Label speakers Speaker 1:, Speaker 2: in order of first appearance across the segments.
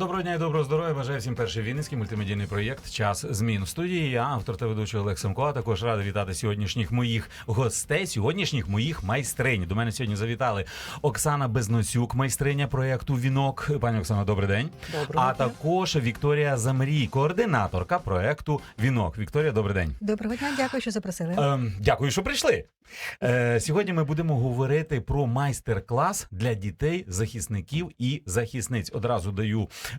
Speaker 1: Доброго дня і доброго здоров'я. Бажаю всім перший вінницький мультимедійний проєкт Час змін в студії. Я автор та ведучий Олег Семко. А також радий вітати сьогоднішніх моїх гостей, сьогоднішніх моїх майстринь. До мене сьогодні завітали Оксана Безносюк, майстриня проєкту Вінок. Пані Оксано, добрий день.
Speaker 2: Доброго
Speaker 1: а
Speaker 2: дня.
Speaker 1: також Вікторія Замрій, координаторка проєкту Вінок. Вікторія, добрий день.
Speaker 2: Доброго дня, дякую, що запросили.
Speaker 1: Ем, дякую, що прийшли. Е, сьогодні ми будемо говорити про майстер-клас для дітей, захисників і захисниць. Одразу даю е,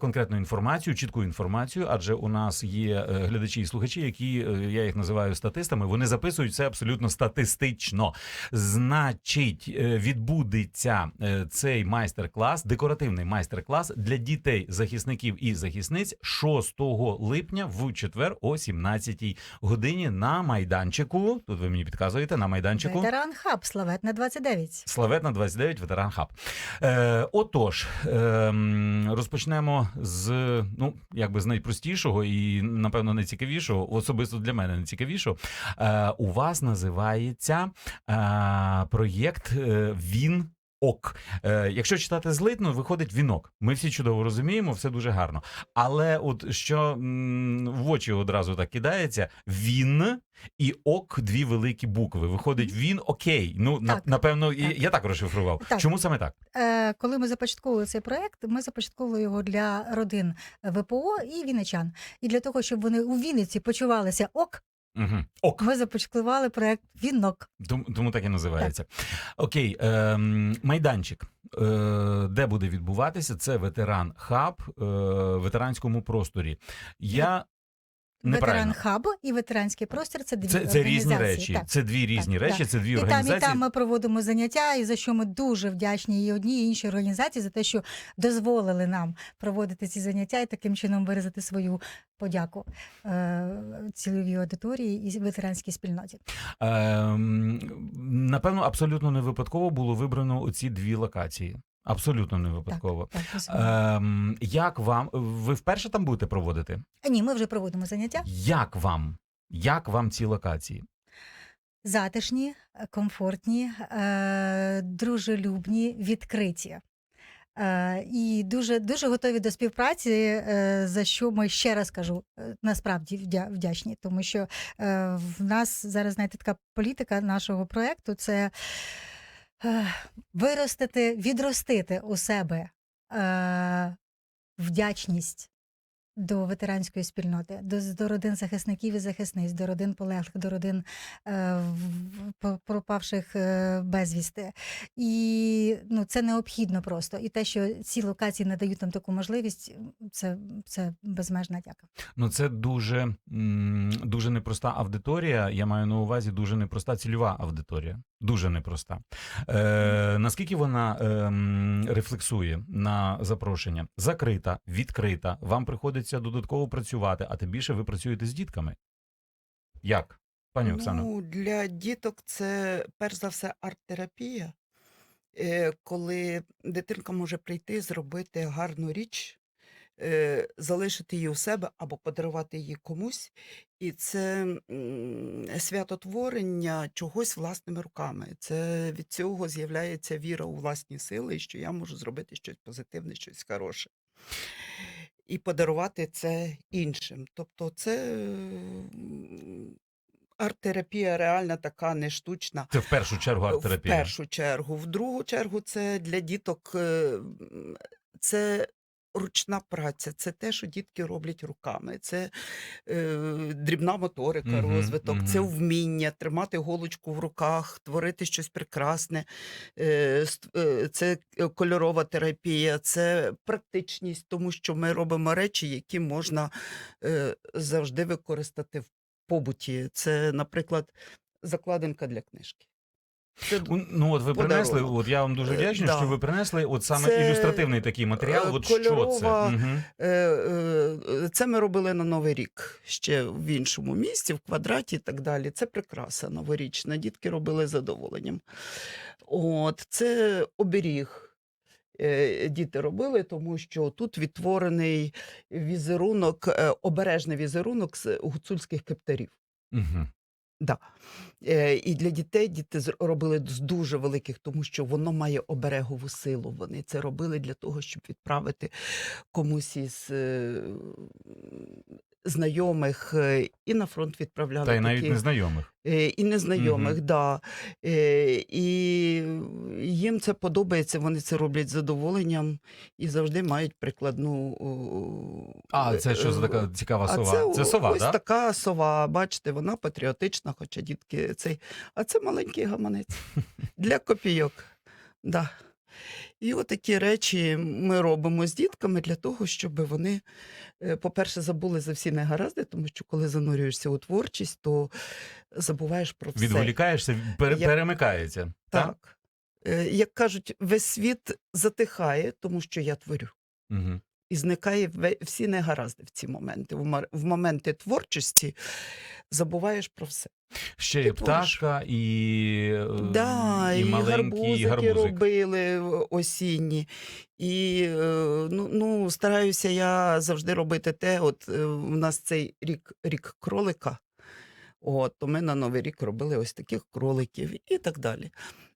Speaker 1: конкретну інформацію, чітку інформацію, адже у нас є е, глядачі і слухачі, які е, я їх називаю статистами. Вони записують це абсолютно статистично. Значить, е, відбудеться е, цей майстер-клас, декоративний майстер-клас для дітей, захисників і захисниць 6 липня в четвер о 17 годині на майданчику. Тут ви мені підказуєте на майданчику.
Speaker 2: Ветеран Хаб, Славетна 29.
Speaker 1: Славетна 29, ветеран хаб. Е, отож, ем, розпочнемо з ну якби з найпростішого і напевно найцікавішого, особисто для мене найцікавішого. Е, у вас називається е, проєкт е, Він. Ок, е, якщо читати злитно, виходить вінок. Ми всі чудово розуміємо, все дуже гарно. Але от що м, в очі одразу так кидається: він і ок дві великі букви. Виходить він окей. Ну на,
Speaker 2: Так.
Speaker 1: напевно,
Speaker 2: Так.
Speaker 1: я так розшифрував.
Speaker 2: Так.
Speaker 1: Чому саме так?
Speaker 2: Е, коли ми започатковували цей проект, ми започатковували його для родин ВПО і вінничан. І для того, щоб вони у Вінниці почувалися ок,
Speaker 1: Угу. Ок.
Speaker 2: ми започаткували проект Вінок.
Speaker 1: Тому, тому так і називається. Окей, е, майданчик. Е, де буде відбуватися? Це ветеран хаб е, в ветеранському просторі. Я
Speaker 2: Ветеран. Хаб і ветеранський простір це дві
Speaker 1: Це, це різні речі.
Speaker 2: Так.
Speaker 1: Це дві різні
Speaker 2: так,
Speaker 1: речі,
Speaker 2: так.
Speaker 1: це дві
Speaker 2: І там, і
Speaker 1: організації.
Speaker 2: там ми проводимо заняття, і за що ми дуже вдячні і одній, і іншій організації за те, що дозволили нам проводити ці заняття і таким чином виразити свою подяку е, цільовій аудиторії і ветеранській спільноті.
Speaker 1: Ем, напевно, абсолютно не випадково було вибрано оці дві локації. Абсолютно не випадково.
Speaker 2: Так, безумовно.
Speaker 1: Ем, як вам ви вперше там будете проводити?
Speaker 2: Ні, ми вже проводимо заняття.
Speaker 1: Як вам? Як вам ці локації?
Speaker 2: Затишні, комфортні, е, дружелюбні, відкриті. Е, і дуже, дуже готові до співпраці, е, за що ми ще раз кажу, насправді вдя- вдячні, тому що е, в нас зараз знаєте, така політика нашого проєкту це виростити, відростити у себе е, вдячність до ветеранської спільноти, до, до родин захисників і захисниць, до родин полеглих, до родин е, пропавших е, безвісти. І ну, це необхідно просто. І те, що ці локації надають нам таку можливість, це, це безмежна дяка.
Speaker 1: Ну, це дуже, дуже непроста аудиторія. Я маю на увазі дуже непроста цільова аудиторія. Дуже непроста. Е, наскільки вона ем, рефлексує на запрошення? Закрита, відкрита. Вам приходиться додатково працювати, а тим більше ви працюєте з дітками. Як? Пані Оксано?
Speaker 3: Ну, для діток це перш за все арт-терапія, е, коли дитинка може прийти, зробити гарну річ, е, залишити її у себе або подарувати її комусь. І це святотворення чогось власними руками. Це від цього з'являється віра у власні сили, що я можу зробити щось позитивне, щось хороше. І подарувати це іншим. Тобто це арт-терапія реальна така не штучна.
Speaker 1: Це в першу чергу
Speaker 3: В
Speaker 1: арт-терапія.
Speaker 3: першу чергу. В другу чергу це для діток е, це ручна праця, це те, що дітки роблять руками. Це е, дрібна моторика,
Speaker 1: Мгм,
Speaker 3: розвиток, це вміння тримати голочку в руках, творити щось прекрасне. Е, е, Це кольорова терапія, це практичність, тому що ми робимо речі, які можна е, завжди використати в побуті. Це, наприклад, закладинка для книжки. Це
Speaker 1: Ну, от ви принесли, от я вам дуже
Speaker 3: Е,
Speaker 1: вдячний,
Speaker 3: да.
Speaker 1: що ви принесли от саме
Speaker 3: Це,
Speaker 1: ілюстративний такий матеріал.
Speaker 3: е,
Speaker 1: От що це? Угу.
Speaker 3: Це ми робили на Новий рік ще в іншому місці, в квадраті і так далі. Це прикраса новорічна. Дітки робили з задоволенням. От, це оберіг. діти робили, тому що тут відтворений візерунок, обережний візерунок з гуцульських кептарів.
Speaker 1: Угу.
Speaker 3: Да. Е, і для дітей діти робили з дуже великих, тому що воно має оберегову силу. Вони це робили для того, щоб відправити комусь із е, знайомих е, і на фронт відправляли
Speaker 1: Та й навіть
Speaker 3: такі,
Speaker 1: незнайомих.
Speaker 3: е, і незнайомих,
Speaker 1: Мгм.
Speaker 3: да. Е, і їм це подобається, вони це роблять з задоволенням і завжди мають прикладну.
Speaker 1: А, це що за така цікава
Speaker 3: а
Speaker 1: сова?
Speaker 3: це,
Speaker 1: Це, сова,
Speaker 3: ось
Speaker 1: так?
Speaker 3: така сова. Бачите, вона патріотична, хоча дітки цей. А це маленький гаманець для копійок. Да. І отакі речі ми робимо з дітками для того, щоб вони, е, по-перше, забули за всі негаразди, тому що коли занурюєшся у творчість, то забуваєш про все.
Speaker 1: Відволікаєшся, пере-
Speaker 3: Як...
Speaker 1: перемикається. Так.
Speaker 3: Так. Е, Як кажуть, весь світ затихає, тому що я творю.
Speaker 1: Угу.
Speaker 3: І зникає всі негаразди в ці моменти. В моменти творчості забуваєш про все.
Speaker 1: Ще є пташка і, е,
Speaker 3: Да,
Speaker 1: і,
Speaker 3: і,
Speaker 1: маленький
Speaker 3: гарбузики
Speaker 1: гарбузик.
Speaker 3: робили е, осінні. І е, ну, ну, стараюся я завжди робити те. От е, у нас цей рік, рік кролика. От, то ми на Новий рік робили ось таких кроликів і так далі.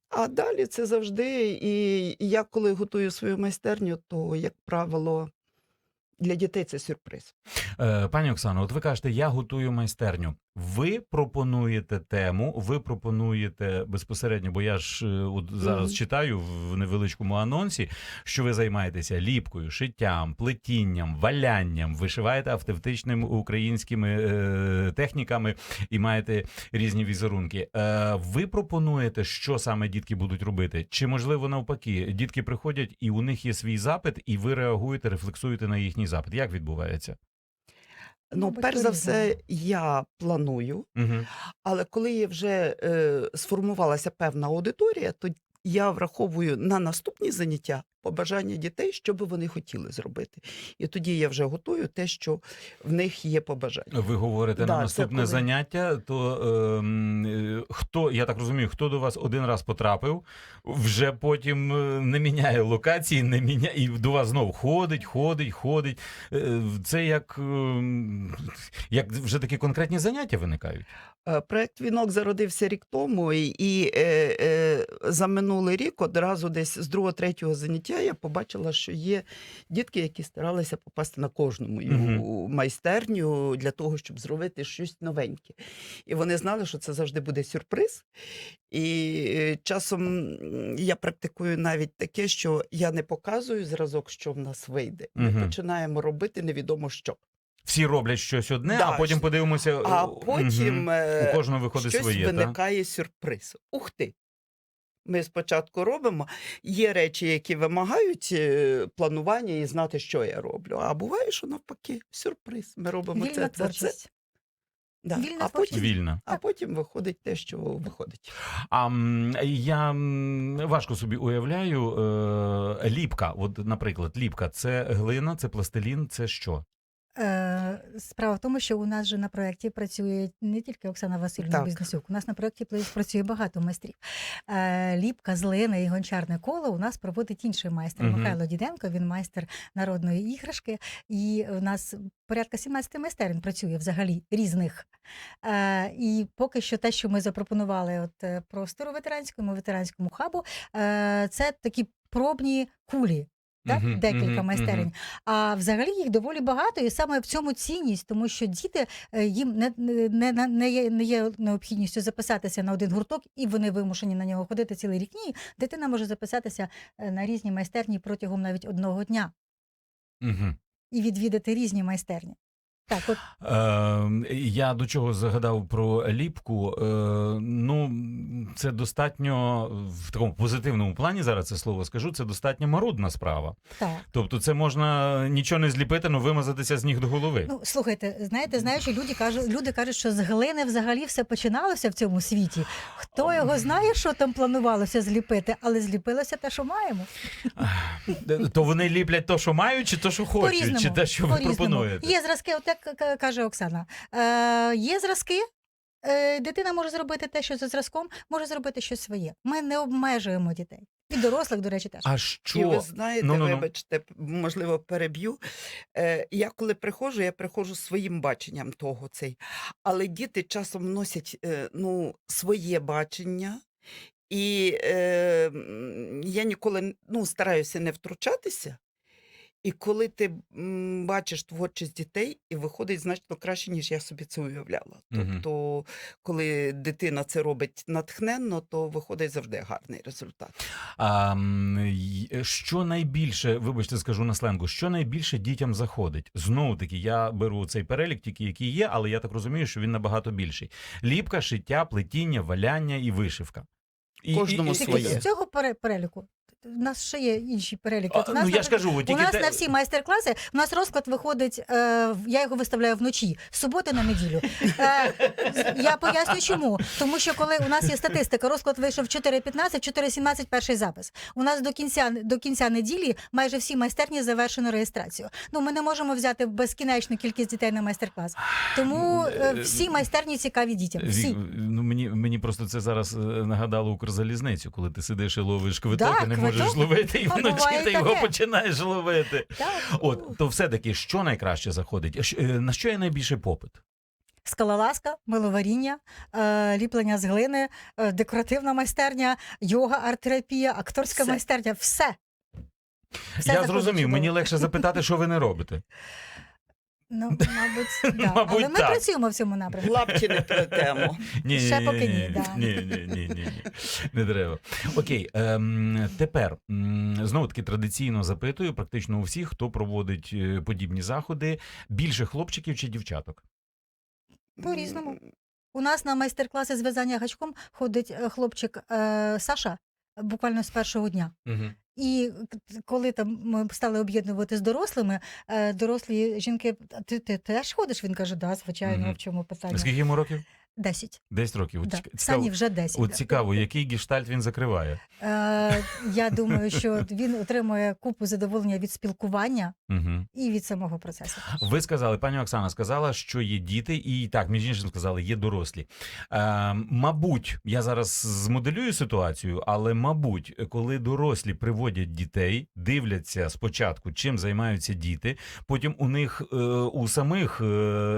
Speaker 3: А далі це завжди. І я, коли готую свою майстерню, то, як правило, для дітей це сюрприз.
Speaker 1: Е, Пані Оксано, от ви кажете, я готую майстерню. Ви пропонуєте тему, ви пропонуєте безпосередньо, бо я ж е, от зараз
Speaker 3: Мгм.
Speaker 1: читаю в невеличкому анонсі, що ви займаєтеся ліпкою, шиттям, плетінням, валянням, вишиваєте автентичними українськими е, техніками і маєте різні візерунки. Е, ви пропонуєте, що саме дітки будуть робити? Чи можливо навпаки, дітки приходять і у них є свій запит, і ви реагуєте, рефлексуєте на їхній запит? Як відбувається?
Speaker 3: Ну,
Speaker 2: Мабуть,
Speaker 3: перш за
Speaker 2: по-різному.
Speaker 3: все, я планую.
Speaker 1: Угу.
Speaker 3: Але коли є вже е, сформувалася певна аудиторія, то я враховую на наступні заняття побажання дітей, що би вони хотіли зробити. І тоді я вже готую те, що в них є побажання.
Speaker 1: Ви говорите
Speaker 3: Да,
Speaker 1: на наступне
Speaker 3: коли-
Speaker 1: заняття. То ем, е, хто я так розумію, хто до вас один раз потрапив, вже потім е, не міняє локації, не міняє і до вас знов ходить, ходить, ходить. Е, Це як, ем, як вже такі конкретні заняття виникають.
Speaker 3: Е, Проект Вінок зародився рік тому, і, і е, е, за минулий рік одразу десь з другого-третього заняття я побачила, що є дітки, які старалися попасти на кожну мою
Speaker 1: Мгм.
Speaker 3: майстерню для того, щоб зробити щось новеньке. І вони знали, що це завжди буде сюрприз. І е, часом я практикую навіть таке, що я не показую зразок, що в нас вийде. Ми
Speaker 1: Мгм.
Speaker 3: починаємо робити невідомо що.
Speaker 1: Всі роблять щось одне,
Speaker 3: Да,
Speaker 1: а потім подивимося.
Speaker 3: А потім е,
Speaker 1: у кожного виходить
Speaker 3: щось
Speaker 1: своє.
Speaker 3: Виникає сюрприз. Ух ти! Ми спочатку робимо. Є речі, які вимагають е, планування і знати, що я роблю. А буває, що навпаки, сюрприз. Ми робимо
Speaker 2: Вільна
Speaker 3: це, це, це. Да.
Speaker 2: Вільна
Speaker 3: а, потім,
Speaker 1: Вільно.
Speaker 3: а потім виходить те, що виходить.
Speaker 1: А я важко собі уявляю е, ліпка. От, наприклад, ліпка це глина, це пластилін, це що?
Speaker 2: Е, Справа в тому, що у нас же на проєкті працює не тільки Оксана Васильівна Бізнесюк, у нас на проєкті працює багато майстрів. Е, Ліпка, злина і гончарне коло у нас проводить інший майстер
Speaker 1: Мгм.
Speaker 2: Михайло Діденко. Він майстер народної іграшки. І у нас порядка 17 майстерень працює взагалі різних. Е, І поки що те, що ми запропонували от простору ветеранському, ветеранському хабу, це такі пробні кулі. Так,
Speaker 1: Мгм,
Speaker 2: декілька
Speaker 1: мгм,
Speaker 2: майстерень.
Speaker 1: мгм.
Speaker 2: А взагалі їх доволі багато, і саме в цьому цінність, тому що діти е, їм не, не, не, не, є, не є необхідністю записатися на один гурток, і вони вимушені на нього ходити цілий рік. Ні, дитина може записатися е, на різні майстерні протягом навіть одного дня
Speaker 1: Угу.
Speaker 2: і відвідати різні майстерні. Так, от
Speaker 1: Е, я до чого загадав про ліпку. Е, ну, це достатньо в такому позитивному плані. Зараз це слово скажу. Це достатньо марудна справа.
Speaker 2: так.
Speaker 1: Тобто, це можна нічого не зліпити, але вимазатися з ніг до голови.
Speaker 2: Ну слухайте, знаєте, знаючи, люди кажуть, люди кажуть, що з глини взагалі все починалося в цьому світі. Хто його знає, що там планувалося зліпити, але зліпилося те, що маємо.
Speaker 1: То вони ліплять то, що мають, чи то, що хочуть, чи те, що ви пропонуєте.
Speaker 2: Є зразки, як каже Оксана. Е, є зразки. е, Дитина може зробити те, що за зразком, може зробити щось своє. Ми не обмежуємо дітей. І дорослих, до речі, теж.
Speaker 1: А
Speaker 3: І ви знаєте,
Speaker 1: Ну-ну-ну.
Speaker 3: вибачте, можливо, переб'ю. Е, я коли приходжу, я приходжу своїм баченням того цей. Але діти часом вносять е, ну, своє бачення. І е, я ніколи ну, стараюся не втручатися. І коли ти м, бачиш творчість дітей, і виходить значно краще, ніж я собі це уявляла. Тобто, коли дитина це робить натхненно, то виходить завжди гарний результат.
Speaker 1: А, що найбільше, вибачте, скажу на сленгу, що найбільше дітям заходить? Знову таки, я беру цей перелік, тільки який є, але я так розумію, що він набагато більший: ліпка, шиття, плетіння, валяння і вишивка. І,
Speaker 3: Кожному
Speaker 1: і-
Speaker 2: Тільки
Speaker 3: своє.
Speaker 2: з цього переліку. У нас ще є інші переліки.
Speaker 1: А,
Speaker 2: у нас,
Speaker 1: ну я ж кажу,
Speaker 2: У нас
Speaker 1: те-
Speaker 2: на всі майстер-класи у нас розклад виходить. Е, я його виставляю вночі, з суботи на неділю. Е, я поясню, чому. Тому що коли у нас є статистика, розклад вийшов 4.15, 4.17 перший запис. У нас до кінця до кінця неділі майже всі майстерні завершено реєстрацію. Ну ми не можемо взяти безкінечну кількість дітей на майстер-клас. Тому е, всі майстерні цікаві дітям. Всі.
Speaker 1: Ну мені мені просто це зараз е, нагадало Укрзалізницю, коли ти сидиш і ловиш квиток
Speaker 2: Да,
Speaker 1: і не
Speaker 2: квиток.
Speaker 1: можеш ловити, і вночі ти його
Speaker 2: таке.
Speaker 1: починаєш ловити.
Speaker 2: Так.
Speaker 1: От то все таки, що найкраще заходить? Е, На що є найбільший попит?
Speaker 2: скалолазка, миловаріння, е, ліплення з глини, е, декоративна майстерня, йога, арт-терапія, акторська
Speaker 3: Все.
Speaker 2: майстерня. Все. Все
Speaker 1: я зрозумів, мені легше запитати, що ви не робите.
Speaker 2: Ну, мабуть, да.
Speaker 1: Мабуть,
Speaker 2: але ми
Speaker 1: так.
Speaker 2: працюємо в цьому напрямку.
Speaker 3: Лапті не плетемо.
Speaker 1: Ні,
Speaker 2: Ще
Speaker 1: ні,
Speaker 2: поки
Speaker 1: ні,
Speaker 2: да.
Speaker 1: ні, ні, ні, ні, ні, не треба. Окей, ем, тепер знову таки традиційно запитую, практично у всіх, хто проводить е, подібні заходи, більше хлопчиків чи дівчаток?
Speaker 2: По-різному. У нас на майстер-класи з в'язання гачком ходить е, хлопчик е, Саша буквально з першого дня.
Speaker 1: Угу.
Speaker 2: І коли там ми стали об'єднувати з дорослими, е, дорослі жінки, «А ти, ти теж ходиш? Він каже, да, звичайно,
Speaker 1: угу.
Speaker 2: в чому питання?
Speaker 1: Скільки йому років?
Speaker 2: Десять.
Speaker 1: 10 років.
Speaker 2: Да.
Speaker 1: ціка- цікаво,
Speaker 2: Сані вже десять.
Speaker 1: от цікаво, який гештальт він закриває.
Speaker 2: Е, я думаю, що він отримує купу задоволення від спілкування
Speaker 1: Угу.
Speaker 2: і від самого процесу.
Speaker 1: Ви сказали, пані Оксана сказала, що є діти, і так, між іншим сказали, є дорослі. Е, мабуть, я зараз змоделюю ситуацію, але мабуть, коли дорослі приводять дітей, дивляться спочатку, чим займаються діти, потім у них е, у самих, е,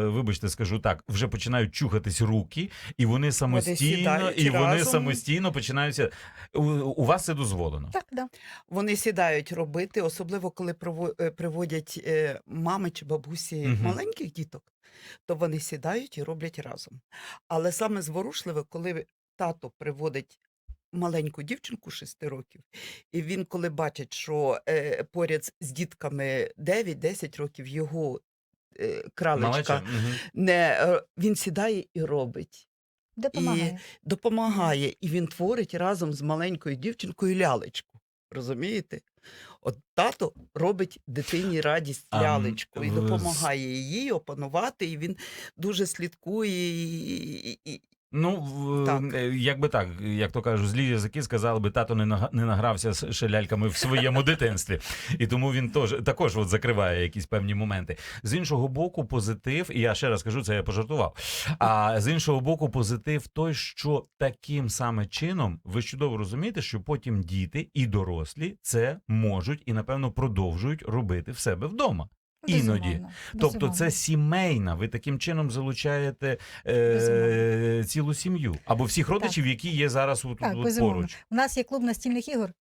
Speaker 1: вибачте, скажу так, вже починають чухатись руки, і вони самостійно,
Speaker 3: сідають
Speaker 1: і вони
Speaker 3: разом.
Speaker 1: самостійно починаються. У, у вас це дозволено.
Speaker 2: Так, да.
Speaker 3: Вони сідають робити, особливо коли е, приводять е, мами чи бабусі
Speaker 1: Мгм.
Speaker 3: маленьких діток, то вони сідають і роблять разом. Але саме зворушливе, коли тато приводить маленьку дівчинку 6 років, і він, коли бачить, що е, поряд з дітками 9-10 років його кралечка не е, він сідає і робить.
Speaker 2: Допомагає.
Speaker 3: допомагає, і він творить разом з маленькою дівчинкою лялечку. Розумієте? От тато робить дитині радість лялечку і допомагає їй опанувати, і він дуже слідкує і, і, і,
Speaker 1: Ну, в-
Speaker 3: Так.
Speaker 1: е, якби так, як то кажуть, злі язики сказали би, тато не нага- не награвся з ще ляльками в своєму дитинстві. І тому він тож, також от закриває якісь певні моменти. З іншого боку, позитив, і я ще раз кажу, це я пожартував. А з іншого боку, позитив той, що таким саме чином ви ж чудово розумієте, що потім діти і дорослі це можуть і, напевно, продовжують робити в себе вдома. Іноді.
Speaker 2: Безумовно,
Speaker 1: Тобто це сімейна. Ви таким чином залучаєте е, цілу сім'ю або всіх родичів, які є зараз от,
Speaker 2: Так,
Speaker 1: от поруч.
Speaker 2: У нас є клуб настільних ігор.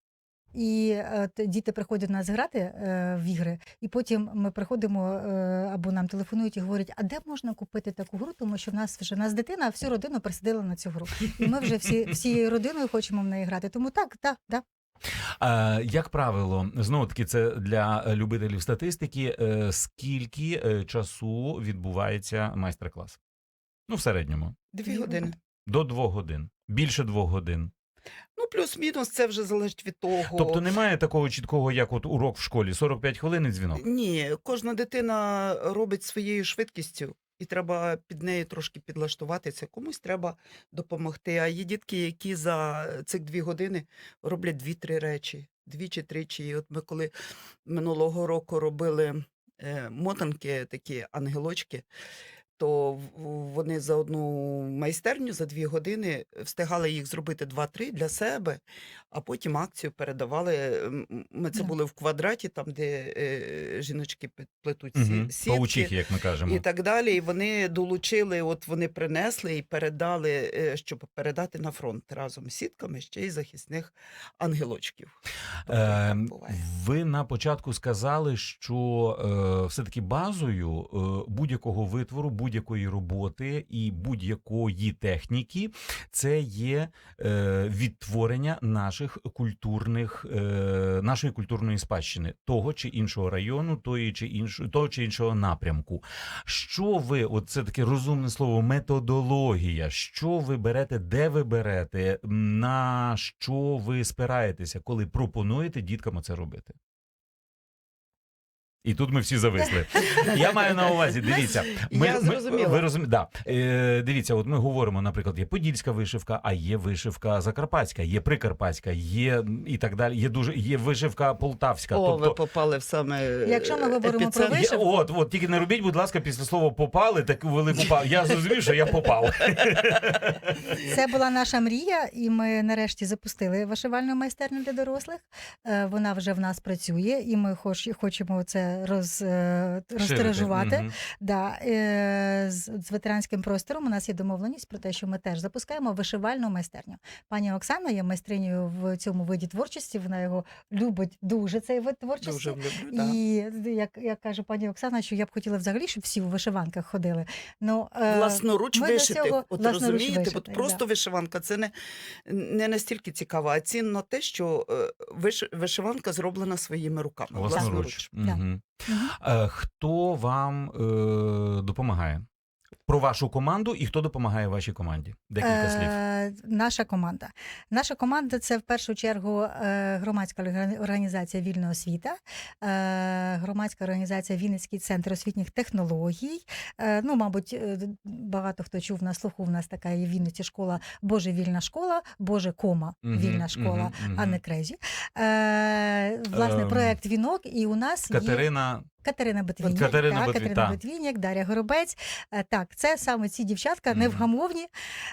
Speaker 2: І е, діти приходять нас грати е, в ігри, і потім ми приходимо е, або нам телефонують і говорять, а де можна купити таку гру, тому що в нас вже в нас дитина, всю родину присадила на цю гру. І ми вже всі всією родиною хочемо в неї грати. Тому так, так, так.
Speaker 1: А, як правило, знову таки, це для любителів статистики. е, скільки е, часу відбувається майстер-клас? Ну, в середньому
Speaker 3: дві
Speaker 2: Дві
Speaker 3: години.
Speaker 1: до двох годин, більше двох годин.
Speaker 3: Ну, плюс-мінус, це вже залежить від того.
Speaker 1: Тобто немає такого чіткого, як от урок в школі, 45 хвилин і дзвінок.
Speaker 3: Ні, кожна дитина робить своєю швидкістю, і треба під нею трошки підлаштуватися. Комусь треба допомогти. А є дітки, які за цих дві години роблять дві-три речі, дві чи тричі. І от ми коли минулого року робили е, мотанки, такі ангелочки, то вони за одну майстерню за дві години встигали їх зробити два-три для себе, а потім акцію передавали. Ми це були в квадраті, там, де е, жіночки плетуть
Speaker 1: Угу.
Speaker 3: сітки.
Speaker 1: Паучихи, як ми кажемо.
Speaker 3: І так далі. І вони долучили, от вони принесли і передали, е, щоб передати на фронт разом з сітками ще й захисних ангелочків.
Speaker 1: Е, ви на початку сказали, що е, все-таки базою е, будь-якого витвору, будь-якої роботи і будь-якої техніки це є е, відтворення наших культурних, е, нашої культурної спадщини, того чи іншого району, тої чи іншого, того чи іншого напрямку. Що ви, от це таке розумне слово, методологія. Що ви берете, де ви берете, на що ви спираєтеся, коли пропонуєте діткам це робити? І тут ми всі зависли. Я маю на увазі, дивіться,
Speaker 3: Я зрозуміла.
Speaker 1: ви розумі... да. е, дивіться, от ми говоримо, наприклад, є подільська вишивка, а є вишивка закарпатська, є прикарпатська, є і так далі. Є дуже є вишивка полтавська.
Speaker 3: О, ви
Speaker 1: тобто,
Speaker 3: попали в саме
Speaker 2: Якщо ми
Speaker 3: е,
Speaker 2: говоримо про вишивку.
Speaker 1: от, от, тільки не робіть, будь ласка, після слова попали таку велику паузу. Я зрозумів, що я попав.
Speaker 2: Це була наша мрія, і ми нарешті запустили вишивальну майстерню для дорослих. Е, Вона вже в нас працює, і ми хоч, хочемо це роз, е, розтиражувати.
Speaker 1: Ширити.
Speaker 2: Да, е, з, з ветеранським простором у нас є домовленість про те, що ми теж запускаємо вишивальну майстерню. Пані Оксана є майстринею в цьому виді творчості. Вона його любить дуже цей вид творчості.
Speaker 3: Дуже люблю, да.
Speaker 2: І як, як каже пані Оксана, що я б хотіла взагалі, щоб всі у вишиванках ходили. Ну, е,
Speaker 3: Власноруч вишити.
Speaker 2: цього
Speaker 3: От
Speaker 2: власноруч
Speaker 3: розумієте,
Speaker 2: вишити,
Speaker 3: от просто вишиванка це не, не настільки цікаво, а цінно те, що виш, вишиванка зроблена своїми руками.
Speaker 1: Власноруч.
Speaker 2: Да.
Speaker 1: Мгм.
Speaker 2: Мгм.
Speaker 1: Е, Хто вам е, допомагає? Про вашу команду і хто допомагає вашій команді? Декілька слів.
Speaker 2: Е, наша команда. Наша команда це в першу чергу е, громадська організація Вільна освіта, е, громадська організація Вінницький центр освітніх технологій. Ну, мабуть, багато хто чув на слуху. В нас така є в Вінниці школа Боже вільна школа, Боже кома вільна школа, а не крезі. Власне,
Speaker 1: Ем,
Speaker 2: проект Вінок, і у нас є
Speaker 1: Катерина.
Speaker 2: Бетвінік,
Speaker 1: Катерина
Speaker 2: так,
Speaker 1: Бетві-
Speaker 2: Катерина
Speaker 1: так.
Speaker 2: Бетвінік, Дар'я Горобець. Е, Так, це саме ці дівчатка невгамовні.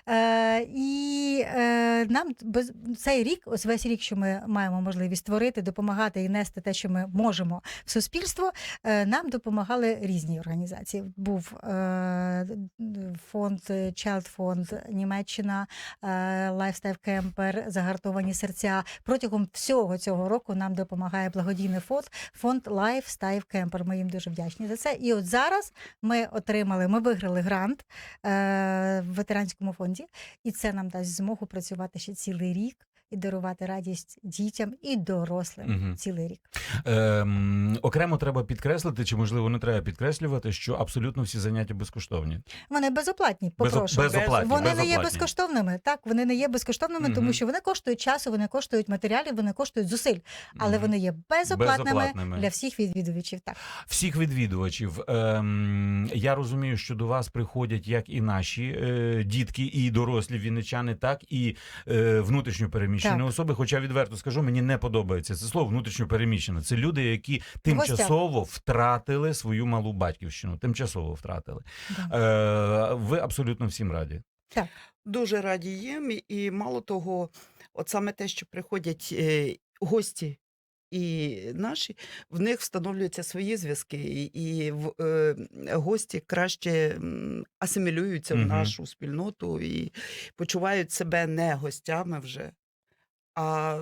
Speaker 2: Е, і е, нам без цей рік, ось весь рік, що ми маємо можливість творити, допомагати і нести те, що ми можемо в суспільство. е, нам допомагали різні організації. Був е, фонд Child Fund Німеччина, е, Lifestyle Camper, Загартовані серця. Протягом всього цього року нам допомагає благодійний фонд фонд Lifestyle Camper. Ми їм дуже вдячні за це. І от зараз ми отримали, ми виграли грант е, в ветеранському фонді, і це нам дасть змогу працювати ще цілий рік і дарувати радість дітям і дорослим
Speaker 1: Мгм.
Speaker 2: цілий рік.
Speaker 1: Ем, окремо треба підкреслити, чи можливо не треба підкреслювати, що абсолютно всі заняття безкоштовні.
Speaker 2: Вони безоплатні,
Speaker 1: Безо-
Speaker 2: попрошу.
Speaker 1: безоплатні.
Speaker 2: Вони не є безкоштовними. Так, вони не є безкоштовними,
Speaker 1: Мгм.
Speaker 2: тому що вони коштують часу, вони коштують матеріалів, вони коштують зусиль, але
Speaker 1: Мгм.
Speaker 2: вони є безоплатними,
Speaker 1: Безоплатними.
Speaker 2: для всіх відвідувачів. Так.
Speaker 1: всіх відвідувачів. Ем, я розумію, що до вас приходять як і наші е, дітки, і дорослі вінничани, так і е, внутрішньо переміщені
Speaker 2: Так.
Speaker 1: особи. Хоча відверто скажу, мені не подобається це слово внутрішньо переміщена. Це люди, які тимчасово втратили свою малу батьківщину. Тимчасово втратили.
Speaker 2: Да.
Speaker 1: Е, ви абсолютно всім раді.
Speaker 3: Дуже раді їм, і- і мало того, от саме те, що приходять е, гості. І наші в них встановлюються свої зв'язки, і, і в, е, гості краще асимілюються в нашу спільноту і почувають себе не гостями вже. А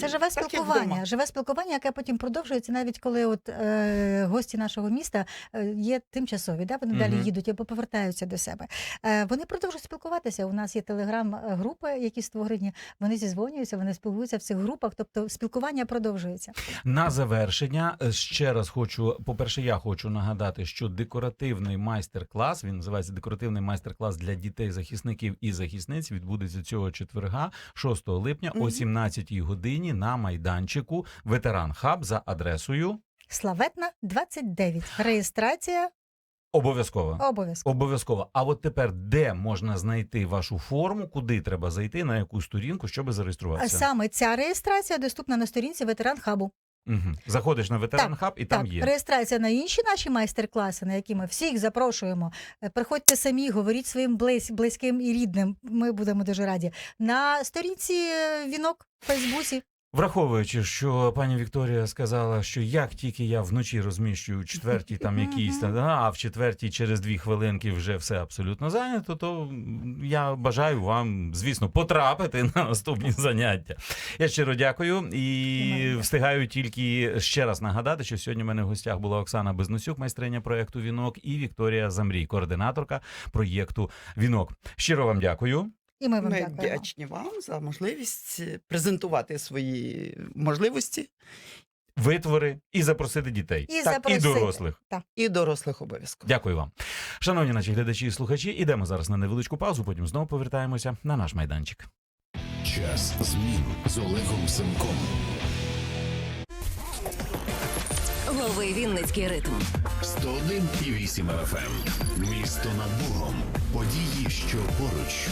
Speaker 2: Це живе
Speaker 3: так,
Speaker 2: спілкування, живе спілкування, яке потім продовжується, навіть коли от е, гості нашого міста е, є тимчасові, да, вони далі їдуть або повертаються до себе. Е, вони продовжують спілкуватися. У нас є телеграм-групи, які створені. Вони зізвонюються, вони спілкуються в цих групах. Тобто спілкування продовжується.
Speaker 1: На завершення е, ще раз хочу. По-перше, я хочу нагадати, що декоративний майстер-клас він називається декоративний майстер-клас для дітей, захисників і захисниць. Відбудеться цього четверга, 6 липня, о
Speaker 3: Мгм.
Speaker 1: 17 годині на майданчику Ветеран Хаб за адресою.
Speaker 2: Славетна 29. Реєстрація
Speaker 1: Обов'язково.
Speaker 2: обов'язково.
Speaker 1: Обов'язково. А от тепер де можна знайти вашу форму, куди треба зайти, на яку сторінку, щоб
Speaker 2: А
Speaker 1: зареєструватися?
Speaker 2: саме ця реєстрація доступна на сторінці ветеран хабу.
Speaker 1: Угу. Заходиш на ветеран хаб і там
Speaker 2: так,
Speaker 1: є.
Speaker 2: реєстрація на інші наші майстер-класи, на які ми всіх запрошуємо. Е, Приходьте самі, говоріть своїм близь, близьким і рідним. Ми будемо дуже раді. На сторінці е, вінок в Фейсбуці.
Speaker 1: Враховуючи, що пані Вікторія сказала, що як тільки я вночі розміщую четвертій там якісь а в четвертій через дві хвилинки вже все абсолютно зайнято, то я бажаю вам, звісно, потрапити на наступні заняття. Я щиро дякую
Speaker 2: І
Speaker 1: і встигаю тільки ще раз нагадати, що сьогодні в мене в гостях була Оксана Безносюк, майстриня проєкту Вінок, і Вікторія Замрій, координаторка проєкту Вінок. Щиро вам дякую.
Speaker 2: І ми вам
Speaker 3: Ми
Speaker 2: дякуємо.
Speaker 3: вдячні вам за можливість е, презентувати свої можливості
Speaker 1: Витвори і запросити дітей
Speaker 2: І
Speaker 1: і
Speaker 2: запросити.
Speaker 1: дорослих.
Speaker 3: і дорослих обов'язково.
Speaker 1: Дякую вам. Шановні наші глядачі і слухачі, ідемо зараз на невеличку паузу, потім знову повертаємося на наш майданчик.
Speaker 4: Час змін з Олегом Семком.
Speaker 5: Лови Вінницький ритм.
Speaker 4: 101,8 FM. Місто над Богом. Події, що поруч.